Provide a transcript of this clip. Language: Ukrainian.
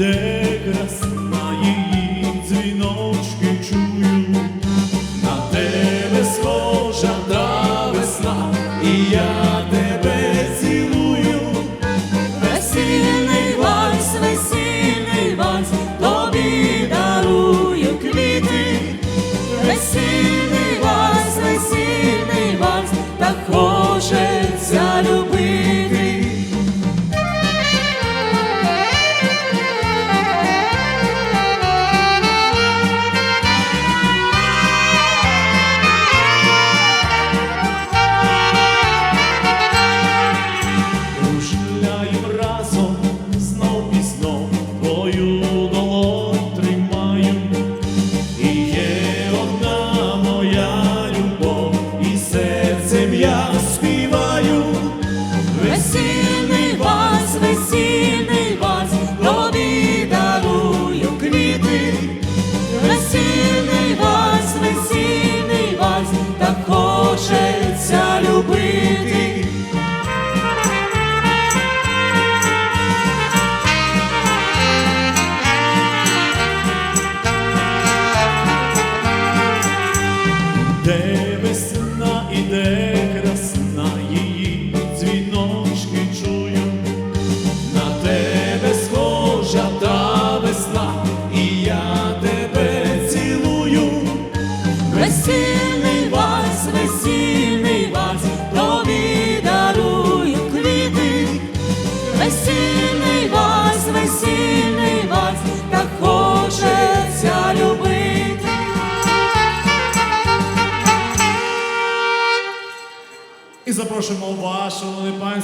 де красна її дзвіночки чую, на тебе схожа та весна, і я тебе цілую, весільний вальс, весільний вальс, тобі дарую квіти, весільний вальс, весільний вальс, так хоче. гуляємо разом знов і знов твою долонь тримаю, і є одна моя любов, і серцем я співаю. де весна іде красна, її дзвіночки чую, на тебе схожа та весна, і я тебе цілую, весільний вас, весільний. І запрошуємо шановне панство.